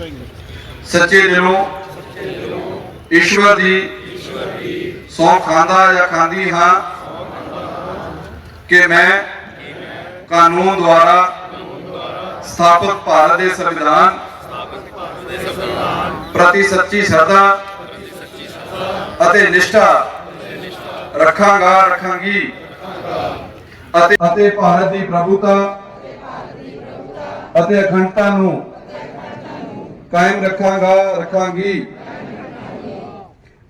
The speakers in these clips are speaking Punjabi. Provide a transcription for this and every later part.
ਸੱਚੇ ਦਿਲੋਂ ਈਸ਼ਵਰ ਦੀ ਸੌ ਖਾਂਦਾ ਜਾਂ ਖਾਂਦੀ ਹਾਂ ਕਿ ਮੈਂ ਕਾਨੂੰਨ ਦੁਆਰਾ ਸਥਾਪਿਤ ਭਾਰਤ ਦੇ ਸੰਵਿਧਾਨ ਪ੍ਰਤੀ ਸੱਚੀ ਸ਼ਰਧਾ ਅਤੇ ਨਿਸ਼ਠਾ ਰੱਖਾਂਗਾ, ਰੱਖਾਂਗੀ ਅਤੇ ਅਤੇ ਭਾਰਤ ਦੀ ਪ੍ਰਭੂਤਾ ਅਤੇ ਅਖੰਡਤਾ ਨੂੰ ਕਾਇਮ ਰੱਖਾਂਗਾ, ਰੱਖਾਂਗੀ।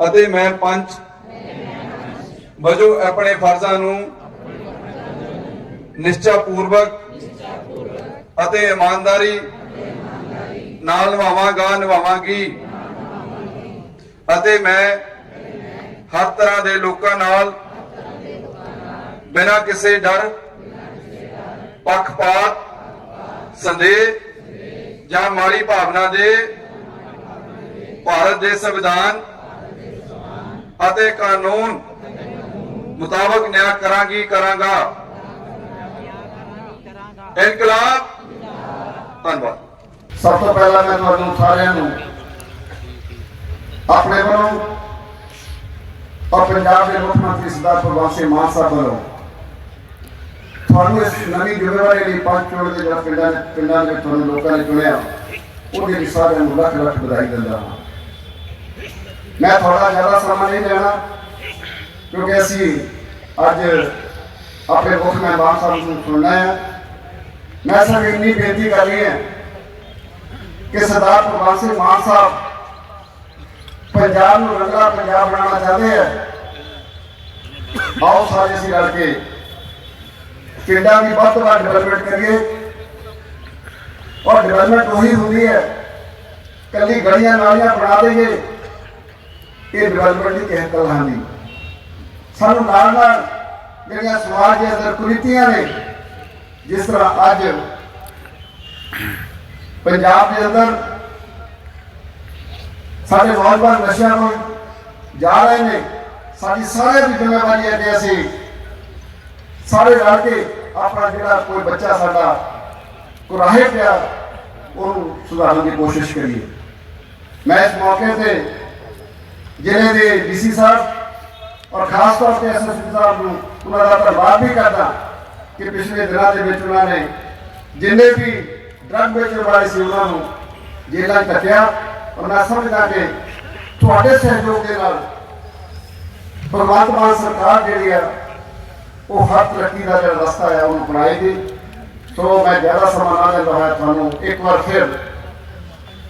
ਅਤੇ ਮੈਂ ਪੰਜ। ਵਜੋਂ ਆਪਣੇ ਫਰਜ਼ਾਂ ਨੂੰ ਨਿਸ਼ਚਾ ਪੂਰਵਕ ਅਤੇ ਇਮਾਨਦਾਰੀ ਨਾਲ ਨਿਭਾਵਾਂਗਾ, ਨਿਭਾਵਾਂਗੀ। ਅਤੇ ਮੈਂ ਹਰ ਤਰ੍ਹਾਂ ਦੇ ਲੋਕਾਂ ਨਾਲ ਬਿਨਾਂ ਕਿਸੇ ਡਰ, ਪੱਖਪਾਤ, ਸੰਦੇਹ ਜਾਂ ਮਾੜੀ ਭਾਵਨਾ ਦੇ ਭਾਰਤ ਦੇ ਸੰਵਿਧਾਨ ਅਤੇ ਕਾਨੂੰਨ ਮੁਤਾਬਕ ਨਿਆਂ ਕਰਾਂਗੀ, ਕਰਾਂਗਾ। ਇਨਕਲਾਬ। ਧੰਨਵਾਦ। ਸਭ ਤੋਂ ਪਹਿਲਾਂ ਮੈਂ ਤੁਹਾਨੂੰ ਸਾਰਿਆਂ ਨੂੰ ਆਪਣੇ ਵੱਲੋਂ ਔਰ ਪੰਜਾਬ ਦੇ ਮੁੱਖ ਮੰਤਰੀ ਸਰਦਾਰ ਭਗਵੰਤ ਸਿੰਘ ਮਾਨ ਸਾਹਿਬ ਵੱਲੋਂ ਤੁਹਾਨੂੰ ਇਸ ਨਵੀਂ ਜ਼ਿੰਮੇਵਾਰੀ ਲਈ ਪੰਜ ਚੋਣ ਦੇ ਜਿਹੜਾ ਪਿੰਡਾਂ ਪਿੰਡਾਂ ਦੇ ਤੁਹਾਨੂੰ ਲੋਕਾਂ ਨੇ ਚੁਣਿਆ, ਉਹਦੇ ਲਈ ਸਾਰਿਆਂ ਨੂੰ ਲੱਖ ਲੱਖ ਵਧਾਈ ਦਿੰਦਾ ਹਾਂ। ਮੈਂ ਥੋੜਾ ਜ਼ਿਆਦਾ ਸਮਾਂ ਨਹੀਂ ਲੈਣਾ, ਕਿਉਂਕਿ ਅਸੀਂ ਅੱਜ ਆਪਣੇ ਮੁੱਖ ਮਹਿਮਾਨ ਸਾਹਿਬ ਨੂੰ ਸੁਣਨਾ ਹੈ। ਮੈਂ ਸਿਰਫ ਇੰਨੀ ਬੇਨਤੀ ਕਰ ਰਹੀ ਹਾਂ ਕਿ ਸਰਦਾਰ ਭਗਵੰਤ ਸਿੰਘ ਮਾਨ ਸਾਹਿਬ ਪੰਜਾਬ ਨੂੰ ਰੰਗਲਾ ਪੰਜਾਬ ਬਣਾਉਣਾ ਚਾਹੁੰਦੇ ਆ ਆਓ ਸਾਰੇ ਅਸੀਂ ਰਲ ਕੇ ਪਿੰਡਾਂ ਦੀ ਵੱਧ ਤੋਂ ਵੱਧ ਡਿਵੈਲਪਮੈਂਟ ਕਰੀਏ ਔਰ ਡਿਵੈਲਪਮੈਂਟ ਉਹੀ ਹੁੰਦੀ ਹੈ ਕੱਲੀ ਗਲੀਆਂ ਨਾਲੀਆਂ ਬਣਾ ਦੇਗੇ ਇਹ ਡਿਵੈਲਪਮੈਂਟ ਦੀ ਕਿਸੇ ਤਰ੍ਹਾਂ ਦੀ ਸਾਨੂੰ ਨਾਲ ਨਾਲ ਜਿਹੜੀਆਂ ਸਮਾਜ ਦੇ ਅੰਦਰ ਕੁਰੀਤੀਆਂ ਨੇ ਜਿਸ ਤਰ੍ਹਾਂ ਅੱਜ ਪੰਜਾਬ ਦੇ ਅੰਦਰ ਸਾਡੇ ਨੌਜਵਾਨ ਨਸ਼ਿਆਂ ਨੂੰ ਜਾ ਰਹੇ ਨੇ ਸਾਡੀ ਸਾਰਿਆਂ ਦੀ ਜ਼ਿੰਮੇਵਾਰੀ ਹੈ ਕਿ ਅਸੀਂ ਸਾਰੇ ਰਲ ਕੇ ਆਪਣਾ ਜਿਹੜਾ ਕੋਈ ਬੱਚਾ ਸਾਡਾ ਕੁਰਾਹੇ ਪਿਆ, ਉਹਨੂੰ ਸੁਧਾਰਨ ਦੀ ਕੋਸ਼ਿਸ਼ ਕਰੀਏ। ਮੈਂ ਇਸ ਮੌਕੇ ਤੇ ਜ਼ਿਲ੍ਹੇ ਦੇ ਡੀਸੀ ਸਾਹਿਬ ਔਰ ਖਾਸ ਤੌਰ ਤੇ ਐਸਐਸਪੀ ਸਾਹਿਬ ਨੂੰ ਉਹਨਾਂ ਦਾ ਧੰਨਵਾਦ ਵੀ ਕਰਦਾ ਕਿ ਪਿਛਲੇ ਦਿਨਾਂ ਦੇ ਵਿੱਚ ਉਹਨਾਂ ਨੇ ਜਿੰਨੇ ਵੀ ਡਰੱਗ ਵੇਚਣ ਵਾਲੇ ਸੀ ਉਹਨਾਂ ਨੂੰ ਜੇਲ੍ਹਾਂ 'ਚ ਕੱਟਿਆ ਔਰ ਮੈਂ ਸਮਝਦਾ ਕਿ ਤੁਹਾਡੇ ਸਹਿਯੋਗ ਦੇ ਨਾਲ ਭਗਵੰਤ ਮਾਨ ਸਰਕਾਰ ਜਿਹੜੀ ਆ ਉਹ ਹਰ ਤਰੱਕੀ ਦਾ ਜਿਹੜਾ ਰਸਤਾ ਹੈ ਉਹਨੂੰ ਬਣਾਏਗੀ ਸੋ ਮੈਂ ਜ਼ਿਆਦਾ ਸਮਾਂ ਨਾ ਲੈਂਦਾ ਹੋਇਆ ਤੁਹਾਨੂੰ, ਇੱਕ ਵਾਰ ਫਿਰ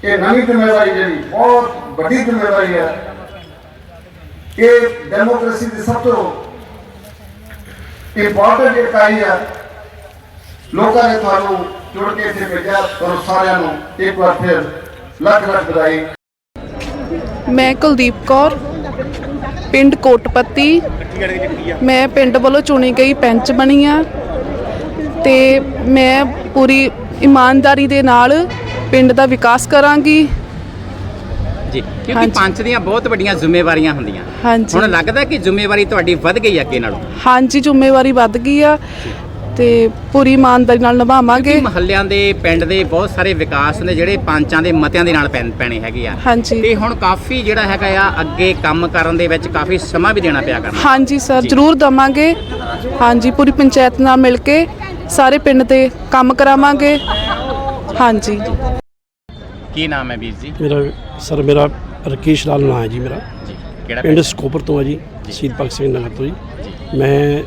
ਇਹ ਨਵੀਂ ਜ਼ਿੰਮੇਵਾਰੀ ਜਿਹੜੀ, ਬਹੁਤ ਵੱਡੀ ਜ਼ਿੰਮੇਵਾਰੀ ਹੈ। ਇਹ ਡੈਮੋਕ੍ਰੇਸੀ ਦੀ ਸਭ ਤੋਂ ਇੰਪੋਰਟੈਂਟ ਇਕਾਈ ਹੈ। ਲੋਕਾਂ ਨੇ ਤੁਹਾਨੂੰ ਜੁੜ ਕੇ ਇੱਥੇ ਭੇਜਿਆ, ਤੁਹਾਨੂੰ ਸਾਰਿਆਂ ਨੂੰ ਇੱਕ ਵਾਰ ਫਿਰ ਲੱਖ ਲੱਖ ਵਧਾਈ। ਮੈਂ ਕੁਲਦੀਪ ਕੌਰ ਪਿੰਡ ਕੋਟਪੱਤੀ। ਮੈਂ ਪਿੰਡ ਵੱਲੋਂ ਚੁਣੀ ਗਈ ਪੰਚ ਬਣੀ ਆ ਤੇ ਮੈਂ ਪੂਰੀ ਇਮਾਨਦਾਰੀ ਦੇ ਨਾਲ ਪਿੰਡ ਦਾ ਵਿਕਾਸ ਕਰਾਂਗੀ। ਜੀ ਕਿਉਂਕਿ ਹਾਂਜੀ। ਪੰਚ ਦੀਆਂ ਬਹੁਤ ਵੱਡੀਆਂ ਜ਼ਿੰਮੇਵਾਰੀਆਂ ਹੁੰਦੀਆਂ। ਹਾਂਜੀ। ਹੁਣ ਲੱਗਦਾ ਕਿ ਜ਼ਿੰਮੇਵਾਰੀ ਤੁਹਾਡੀ ਵੱਧ ਗਈ ਅੱਗੇ ਨਾਲੋਂ। ਹਾਂਜੀ ਜ਼ਿੰਮੇਵਾਰੀ ਵੱਧ ਗਈ ਆ। ਤੇ ਪੂਰੀ ਇਮਾਨਦਾਰੀ ਨਾਲ ਨਿਭਾਵਾਂਗੇ। ਕਿ ਮਹੱਲਿਆਂ ਦੇ ਪਿੰਡ ਦੇ ਬਹੁਤ ਸਾਰੇ ਵਿਕਾਸ ਨੇ ਜਿਹੜੇ ਪੰਚਾਂ ਦੇ ਮਤਿਆਂ ਦੇ ਨਾਲ ਪੈਣ- ਪੈਣੇ ਹੈਗੇ ਆ। ਹਾਂਜੀ। ਤੇ ਹੁਣ ਕਾਫੀ ਜਿਹੜਾ ਹੈਗਾ ਆ ਅੱਗੇ ਕੰਮ ਕਰਨ ਦੇ ਵਿੱਚ ਕਾਫੀ ਸਮਾਂ ਵੀ ਦੇਣਾ ਪਿਆ ਕਰਨਾ। ਹਾਂਜੀ ਸਰ। ਜ਼ਰੂਰ ਦਵਾਂਗੇ। ਹਾਂਜੀ ਪੂਰੀ ਪੰਚਾਇਤ ਨਾਲ ਮਿਲ ਕੇ ਸਾਰੇ ਪਿੰਡ ਤੇ ਕੰਮ ਕਰਾਵਾਂਗੇ। ਹਾਂਜੀ। ਕੀ ਨਾਮ ਹੈ ਵੀਰ ਜੀ? ਮੇਰਾ ਸਰ ਮੇਰਾ ਰਕੇਸ਼ ਲਾਲ ਨਾਂ ਹੈ ਜੀ ਮੇਰਾ। ਜੀ। ਕਿਹੜਾ ਪਿੰਡ ਸਕੋਪਰ ਤੋਂ ਹੈ ਜੀ ਸ਼ਹੀਦ ਭਗਤ ਸਿੰਘ ਨਗਰ ਤੋਂ ਜੀ। ਮੈਂ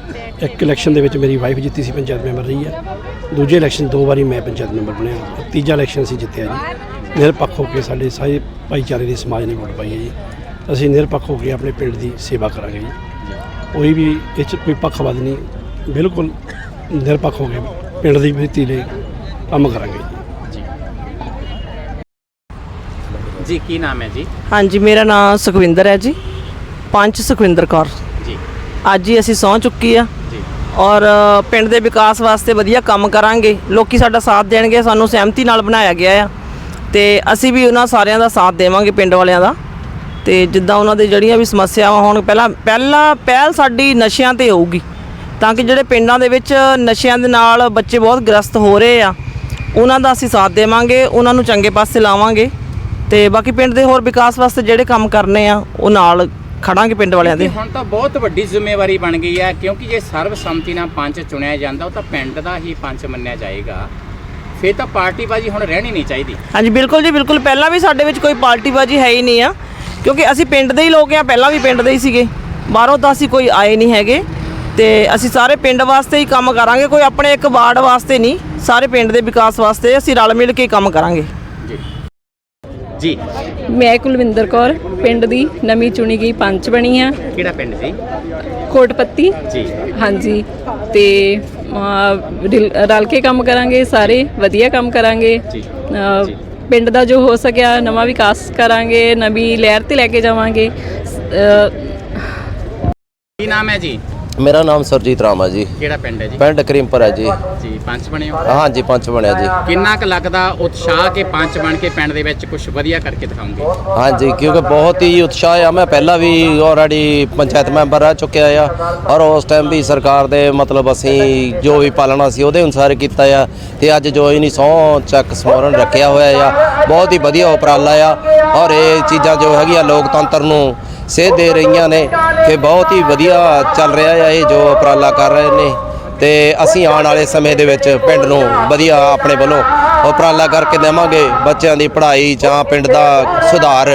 ਇੱਕ ਇਲੈਕਸ਼ਨ ਦੇ ਵਿੱਚ ਮੇਰੀ ਵਾਈਫ ਜਿੱਤੀ ਸੀ ਪੰਚਾਇਤ ਮੈਂਬਰ ਰਹੀ ਹੈ ਦੂਜੇ ਇਲੈਕਸ਼ਨ ਦੋ ਵਾਰੀ ਮੈਂ ਪੰਚਾਇਤ ਮੈਂਬਰ ਬਣਿਆ। ਤੀਜਾ ਇਲੈਕਸ਼ਨ ਸੀ ਜਿੱਤਿਆ ਜੀ। ਨਿਰਪੱਖ ਹੋ ਕੇ ਸਾਡੇ ਸਾਰੇ ਭਾਈਚਾਰੇ ਦੀ ਸਮਾਜ ਨੇ ਵੋਟ ਪਾਈ ਹੈ ਜੀ। ਅਸੀਂ ਨਿਰਪੱਖ ਹੋ ਕੇ ਆਪਣੇ ਪਿੰਡ ਦੀ ਸੇਵਾ ਕਰਾਂਗੇ ਜੀ। ਕੋਈ ਵੀ ਇਹ 'ਚ ਕੋਈ ਪੱਖਵਾਦ ਨਹੀਂ ਬਿਲਕੁਲ ਨਿਰਪੱਖ ਹੋ ਕੇ ਪਿੰਡ ਦੀ ਬਿਹਤਰੀ ਲਈ ਕੰਮ ਕਰਾਂਗੇ ਜੀ। ਜੀ ਕੀ ਨਾਮ ਹੈ ਜੀ? ਹਾਂਜੀ ਮੇਰਾ ਨਾਮ ਸੁਖਵਿੰਦਰ ਹੈ ਜੀ। ਪੰਚ ਸੁਖਵਿੰਦਰ ਕੌਰ। ਜੀ। ਅੱਜ ਹੀ ਅਸੀਂ ਸਹੁੰ ਚੁੱਕੀ ਆ। ਜੀ। ਔਰ ਪਿੰਡ ਦੇ ਵਿਕਾਸ ਵਾਸਤੇ ਵਧੀਆ ਕੰਮ ਕਰਾਂਗੇ। ਲੋਕੀ ਸਾਡਾ ਸਾਥ ਦੇਣਗੇ ਸਾਨੂੰ ਸਹਿਮਤੀ ਨਾਲ ਬਣਾਇਆ ਗਿਆ ਆ। ਤੇ ਅਸੀਂ ਵੀ ਉਹਨਾਂ ਸਾਰਿਆਂ ਦਾ ਸਾਥ ਦੇਵਾਂਗੇ ਪਿੰਡ ਵਾਲਿਆਂ ਦਾ। ਤੇ ਜਿੱਦਾਂ ਉਹਨਾਂ ਦੇ ਜਿਹੜੀਆਂ ਵੀ ਸਮੱਸਿਆਵਾਂ ਹੋਣ ਪਹਿਲਾਂ ਪਹਿਲਾਂ ਪਹਿਲ ਸਾਡੀ ਨਸ਼ਿਆਂ ਤੇ ਹੋਊਗੀ। ਤਾਂ ਕਿ ਜਿਹੜੇ ਪਿੰਡਾਂ ਦੇ ਵਿੱਚ ਨਸ਼ਿਆਂ ਦੇ ਨਾਲ ਬੱਚੇ ਬਹੁਤ ਗ੍ਰਸਤ ਹੋ ਰਹੇ ਆ ਉਹਨਾਂ ਦਾ ਅਸੀਂ ਸਾਥ ਦੇਵਾਂਗੇ ਉਹਨਾਂ ਨੂੰ ਚੰਗੇ ਪਾਸੇ ਲਾਵਾਂਗੇ। ਤੇ ਬਾਕੀ ਪਿੰਡ ਦੇ ਹੋਰ ਵਿਕਾਸ ਵਾਸਤੇ ਜਿਹੜੇ ਕੰਮ ਕਰਨੇ ਆ ਉਹ ਨਾਲ ਖੜਾਂਗੇ ਪਿੰਡ ਵਾਲਿਆਂ ਦੇ। ਹੁਣ ਤਾਂ ਬਹੁਤ ਵੱਡੀ ਜ਼ਿੰਮੇਵਾਰੀ ਬਣ ਗਈ ਹੈ ਕਿਉਂਕਿ ਜੇ ਸਰਬਸੰਮਤੀ ਨਾਲ ਪੰਚ ਚੁਣਿਆ ਜਾਂਦਾ ਉਹ ਤਾਂ ਪਿੰਡ ਦਾ ਹੀ ਪੰਚ ਮੰਨਿਆ ਜਾਏਗਾ। ਫੇਰ ਤਾਂ ਪਾਰਟੀਬਾਜ਼ੀ ਹੁਣ ਰਹਿਣੀ ਨਹੀਂ ਚਾਹੀਦੀ। ਹਾਂਜੀ ਬਿਲਕੁਲ ਜੀ ਬਿਲਕੁਲ। ਪਹਿਲਾਂ ਵੀ ਸਾਡੇ ਵਿੱਚ ਕੋਈ ਪਾਰਟੀਬਾਜ਼ੀ ਹੈ ਹੀ ਨਹੀਂ ਆ ਕਿਉਂਕਿ ਅਸੀਂ ਪਿੰਡ ਦੇ ਹੀ ਲੋਕ ਆ ਪਹਿਲਾਂ ਵੀ ਪਿੰਡ ਦੇ ਹੀ ਸੀਗੇ। ਬਾਹਰੋਂ ਤਾਂ ਅਸੀਂ ਕੋਈ ਆਏ ਨਹੀਂ ਹੈਗੇ ਤੇ ਅਸੀਂ ਸਾਰੇ ਪਿੰਡ ਵਾਸਤੇ ਹੀ ਕੰਮ ਕਰਾਂਗੇ ਕੋਈ ਆਪਣੇ ਇੱਕ ਵਾਰਡ ਵਾਸਤੇ ਨਹੀਂ ਸਾਰੇ ਪਿੰਡ ਦੇ ਵਿਕਾਸ ਵਾਸਤੇ ਅਸੀਂ ਰਲ ਮਿਲ ਕੇ ਕੰਮ ਕਰਾਂਗੇ। ਜੀ। ਮੈਂ ਕੁਲਵਿੰਦਰ ਕੌਰ ਪਿੰਡ ਦੀ ਨਵੀਂ ਚੁਣੀ ਗਈ ਪੰਚ ਬਣੀ ਆ। ਕਿਹੜਾ ਪਿੰਡ ਜੀ? ਕੋਟਪੱਤੀ। ਜੀ। ਹਾਂਜੀ ਤੇ ਰਿਲ- ਕੇ ਕੰਮ ਕਰਾਂਗੇ ਸਾਰੇ ਵਧੀਆ ਕੰਮ ਕਰਾਂਗੇ। ਜੀ। ਪਿੰਡ ਦਾ ਜੋ ਹੋ ਸਕਿਆ ਨਵਾਂ ਵਿਕਾਸ ਕਰਾਂਗੇ ਨਵੀਂ ਲਹਿਰ ਤੇ ਲੈ ਕੇ ਜਾਵਾਂਗੇ। ਕੀ ਨਾਮ ਹੈ ਜੀ? ਮੇਰਾ ਨਾਮ ਸਰਜੀਤ ਰਾਮ ਜੀ। ਕਿਹੜਾ ਪਿੰਡ ਹੈ ਜੀ? ਪਿੰਡ ਕਰੀਮਪੁਰ ਹੈ ਜੀ। ਜੀ ਪੰਚ ਬਣੇ ਹੋ? ਹਾਂਜੀ ਪੰਚ ਬਣਿਆ ਜੀ। ਕਿੰਨਾ ਕੁ ਲੱਗਦਾ ਉਤਸ਼ਾਹ ਕੇ ਪੰਚ ਬਣ ਕੇ ਪਿੰਡ ਦੇ ਵਿੱਚ ਕੁਝ ਵਧੀਆ ਕਰਕੇ ਦਿਖਾਉਂਗੇ? ਹਾਂਜੀ ਕਿਉਂਕਿ ਬਹੁਤ ਹੀ ਉਤਸ਼ਾਹ ਆ। ਮੈਂ ਪਹਿਲਾਂ ਵੀ ਆਲਰੇਡੀ ਪੰਚਾਇਤ ਮੈਂਬਰ ਰਹਿ ਚੁੱਕਿਆ ਆ। ਔਰ ਉਸ ਟਾਈਮ ਵੀ ਸਰਕਾਰ ਦੇ ਮਤਲਬ ਅਸੀਂ ਜੋ ਵੀ ਪਾਲਣਾ ਸੀ ਉਹਦੇ ਅਨੁਸਾਰ ਕੀਤਾ ਆ। ਤੇ ਅੱਜ ਜੋ ਇਹਨੀ ਸਹੁੰ ਚੱਕ ਸਮਰਨ ਰੱਖਿਆ ਹੋਇਆ ਆ। ਬਹੁਤ ਹੀ ਵਧੀਆ ਉਪਰਾਲਾ ਆ। ਔਰ ਇਹ ਚੀਜ਼ਾਂ ਜੋ ਹੈਗੀਆਂ ਲੋਕਤੰਤਰ ਨੂੰ ਸੇਧ ਦੇ ਰਹੀਆਂ ਨੇ ਕਿ ਬਹੁਤ ਹੀ ਵਧੀਆ ਚੱਲ ਰਿਹਾ ਆ ਇਹ ਜੋ ਉਪਰਾਲਾ ਕਰ ਰਹੇ ਨੇ ਤੇ ਅਸੀਂ ਆਉਣ ਵਾਲੇ ਸਮੇਂ ਦੇ ਵਿੱਚ ਪਿੰਡ ਨੂੰ ਵਧੀਆ ਆਪਣੇ ਵੱਲੋਂ ਉਪਰਾਲਾ ਕਰਕੇ ਦੇਵਾਂਗੇ। ਬੱਚਿਆਂ ਦੀ ਪੜ੍ਹਾਈ ਜਾਂ ਪਿੰਡ ਦਾ ਸੁਧਾਰ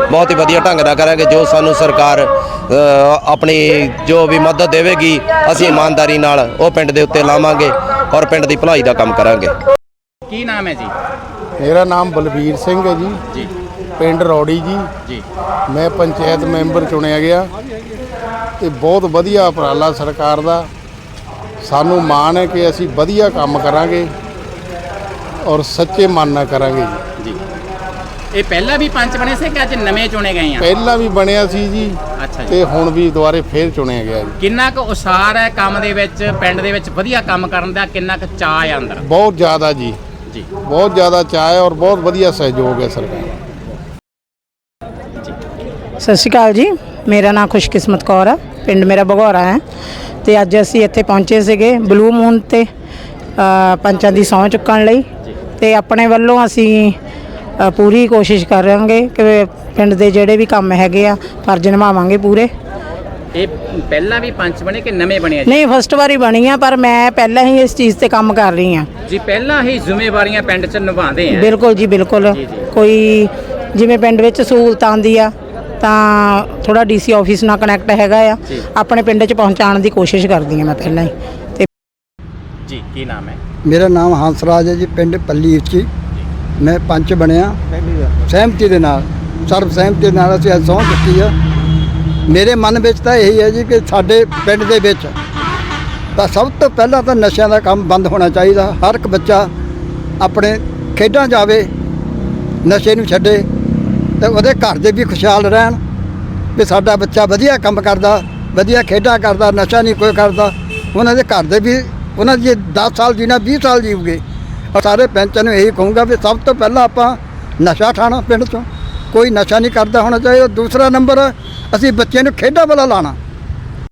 ਬਹੁਤ ਹੀ ਵਧੀਆ ਢੰਗ ਨਾਲ ਕਰਾਂਗੇ ਜੋ ਸਾਨੂੰ ਸਰਕਾਰ ਆਪਣੀ ਜੋ ਵੀ ਮਦਦ ਦੇਵੇਗੀ ਅਸੀਂ ਇਮਾਨਦਾਰੀ ਨਾਲ ਉਹ ਪਿੰਡ ਦੇ ਉੱਤੇ ਲਾਵਾਂਗੇ ਔਰ ਪਿੰਡ ਦੀ ਭਲਾਈ ਦਾ ਕੰਮ ਕਰਾਂਗੇ। ਕੀ ਨਾਮ ਹੈ ਜੀ? ਮੇਰਾ ਨਾਮ ਬਲਬੀਰ ਸਿੰਘ ਹੈ ਜੀ। ਜੀ। ਪਿੰਡ ਰੌੜੀ ਜੀ। ਜੀ। ਮੈਂ ਪੰਚਾਇਤ ਮੈਂਬਰ ਚੁਣਿਆ ਗਿਆ। ਤੇ ਬਹੁਤ ਵਧੀਆ ਉਪਰਾਲਾ ਸਰਕਾਰ ਦਾ। ਸਾਨੂੰ ਮਾਣ ਹੈ ਕਿ ਅਸੀਂ ਵਧੀਆ ਕੰਮ ਕਰਾਂਗੇ ਔਰ ਸੱਚੇ ਮਨ ਨਾਲ ਕਰਾਂਗੇ ਜੀ। ਜੀ। ਇਹ ਪਹਿਲਾਂ ਵੀ ਪੰਚ ਬਣੇ ਸੀ ਕਿ ਅੱਜ ਨਵੇਂ ਚੁਣੇ ਗਏ ਆ? ਪਹਿਲਾਂ ਵੀ ਬਣਿਆ ਸੀ ਜੀ। ਅੱਛਾ ਜੀ। ਤੇ ਹੁਣ ਵੀ ਦੁਬਾਰੇ ਫੇਰ ਚੁਣਿਆ ਗਿਆ ਜੀ। ਕਿੰਨਾ ਕੁ ਉਸਾਰ ਹੈ ਕੰਮ ਦੇ ਵਿੱਚ ਪਿੰਡ ਦੇ ਵਿੱਚ ਵਧੀਆ ਕੰਮ ਕਰਨ ਦਾ? ਕਿੰਨਾ ਕੁ ਚਾਅ ਹੈ ਅੰਦਰ? ਬਹੁਤ ਜ਼ਿਆਦਾ ਜੀ। ਜੀ। ਬਹੁਤ ਜ਼ਿਆਦਾ ਚਾਅ ਹੈ ਔਰ ਬਹੁਤ ਵਧੀਆ ਸਹਿਯੋਗ ਹੈ ਸਰਕਾਰ ਦਾ। ਸਤਿ ਸ਼੍ਰੀ ਅਕਾਲ ਜੀ। ਮੇਰਾ ਨਾਮ ਖੁਸ਼ਕਿਸਮਤ ਕੌਰ ਆ। ਪਿੰਡ ਮੇਰਾ ਬਗੌਰਾ ਹੈ। ਤੇ ਅੱਜ ਅਸੀਂ ਇੱਥੇ ਪਹੁੰਚੇ ਸੀਗੇ ਬਲੂ ਮੂਨ ਤੇ ਪੰਚਾਂ ਦੀ ਸਹੁੰ ਚੁੱਕਣ ਲਈ। ਤੇ ਆਪਣੇ ਵੱਲੋਂ ਅਸੀਂ ਪੂਰੀ ਕੋਸ਼ਿਸ਼ ਕਰਾਂਗੇ ਕਿ ਪਿੰਡ ਦੇ ਜਿਹੜੇ ਵੀ ਕੰਮ ਹੈਗੇ ਆ ਫਰਜ਼ ਨਿਭਾਵਾਂਗੇ ਪੂਰੇ। ਇਹ ਪਹਿਲਾਂ ਵੀ ਪੰਚ ਬਣੇ ਕਿ ਨਵੇਂ ਬਣੇ ਆ ਜੀ ਨਹੀਂ ਫਸਟ ਵਾਰੀ ਬਣੀ ਆ ਪਰ ਮੈਂ ਪਹਿਲਾਂ ਹੀ ਇਸ ਚੀਜ਼ ਤੇ ਕੰਮ ਕਰ ਰਹੀ ਆ ਜੀ ਪਹਿਲਾਂ ਹੀ ਜ਼ਿੰਮੇਵਾਰੀਆਂ ਪਿੰਡ 'ਚ ਨਿਭਾਉਂਦੇ ਆ। ਬਿਲਕੁਲ ਜੀ ਬਿਲਕੁਲ। ਕੋਈ ਜਿਵੇਂ ਪਿੰਡ ਵਿੱਚ ਸਹੂਲਤ ਆਉਂਦੀ ਆ ਤਾਂ ਥੋੜਾ ਡੀਸੀ ਆਫਿਸ ਨਾਲ ਕਨੈਕਟ ਹੈਗਾ ਆ। ਆਪਣੇ ਪਿੰਡ 'ਚ ਪਹੁੰਚਾਉਣ ਦੀ ਕੋਸ਼ਿਸ਼ ਕਰਦੀ ਆ ਮੈਂ ਪਹਿਲਾਂ ਹੀ। ਤੇ ਜੀ ਕੀ ਨਾਮ ਹੈ? ਮੇਰਾ ਨਾਮ ਹੰਸਰਾਜ ਹੈ ਜੀ ਪਿੰਡ ਪੱਲੀ ਉੱਚੀ ਮੈਂ ਪੰਚ ਬਣਿਆ। ਸਹਿਮਤੀ ਦੇ ਨਾਲ ਸਰਬ ਸਹਿਮਤੀ ਦੇ ਨਾਲ ਅਸੀਂ ਅੱਜ ਸਹੁੰ ਚੁੱਕੀ ਆ। ਮੇਰੇ ਮਨ ਵਿੱਚ ਤਾਂ ਇਹੀ ਹੈ ਜੀ ਕਿ ਸਾਡੇ ਪਿੰਡ ਦੇ ਵਿੱਚ ਤਾਂ ਸਭ ਤੋਂ ਪਹਿਲਾਂ ਤਾਂ ਨਸ਼ਿਆਂ ਦਾ ਕੰਮ ਬੰਦ ਹੋਣਾ ਚਾਹੀਦਾ। ਹਰ ਇੱਕ ਬੱਚਾ ਆਪਣੇ ਖੇਡਾਂ ਜਾਵੇ ਨਸ਼ੇ ਨੂੰ ਛੱਡੇ। ਤੇ ਉਹਦੇ ਘਰ ਦੇ ਵੀ ਖੁਸ਼ਹਾਲ ਰਹਿਣ ਵੀ ਸਾਡਾ ਬੱਚਾ ਵਧੀਆ ਕੰਮ ਕਰਦਾ, ਵਧੀਆ ਖੇਡਾਂ ਕਰਦਾ, ਨਸ਼ਾ ਨਹੀਂ ਕੋਈ ਕਰਦਾ। ਉਹਨਾਂ ਦੇ ਘਰ ਦੇ ਵੀ, ਉਹਨਾਂ ਦੀ 10 ਸਾਲ ਜੀਣਾ 20 ਸਾਲ ਜੀਵਗੇ ਔਰ ਸਾਰੇ ਪੈਂਚਾਂ ਨੂੰ ਇਹੀ ਕਹੂੰਗਾ ਵੀ ਸਭ ਤੋਂ ਪਹਿਲਾਂ ਆਪਾਂ ਨਸ਼ਾ ਠਾਣਾ ਪਿੰਡ ਚੋਂ। ਕੋਈ ਨਸ਼ਾ ਨਹੀਂ ਕਰਦਾ ਹੋਣਾ ਚਾਹੀਦਾ। ਦੂਸਰਾ ਨੰਬਰ, ਅਸੀਂ ਬੱਚਿਆਂ ਨੂੰ ਖੇਡਾਂ ਵੱਲ ਲਾਣਾ